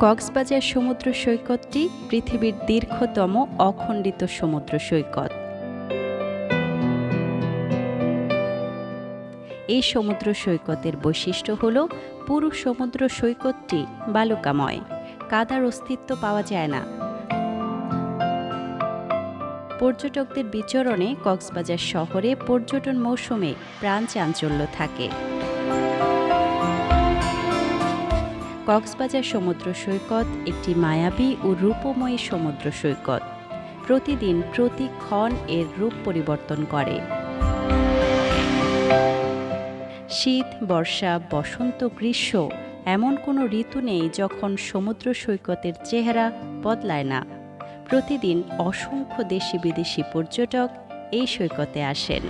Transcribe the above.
কক্সবাজার সমুদ্র সৈকতটি পৃথিবীর দীর্ঘতম অখণ্ডিত সমুদ্র সৈকত। এই সমুদ্র সৈকতের বৈশিষ্ট্য হল, পুরো সমুদ্র সৈকতটি বালুকাময়, কাদার অস্তিত্ব পাওয়া যায় না। পর্যটকদের বিচরণে কক্সবাজার শহরে পর্যটন মৌসুমে প্রাণ চাঞ্চল্য থাকে। কক্সবাজার সমুদ্র সৈকত, একটি মায়াবী ও রূপময়ী সমুদ্র সৈকত। প্রতিদিন প্রতি ক্ষণ এর রূপ পরিবর্তন করে। শীত, বর্ষা, বসন্ত, গ্রীষ্ম এমন কোনো ঋতু নেই যখন সমুদ্র সৈকতের চেহারা বদলায় না। প্রতিদিন অসংখ্য দেশি বিদেশি পর্যটক এই সৈকতে আসেন।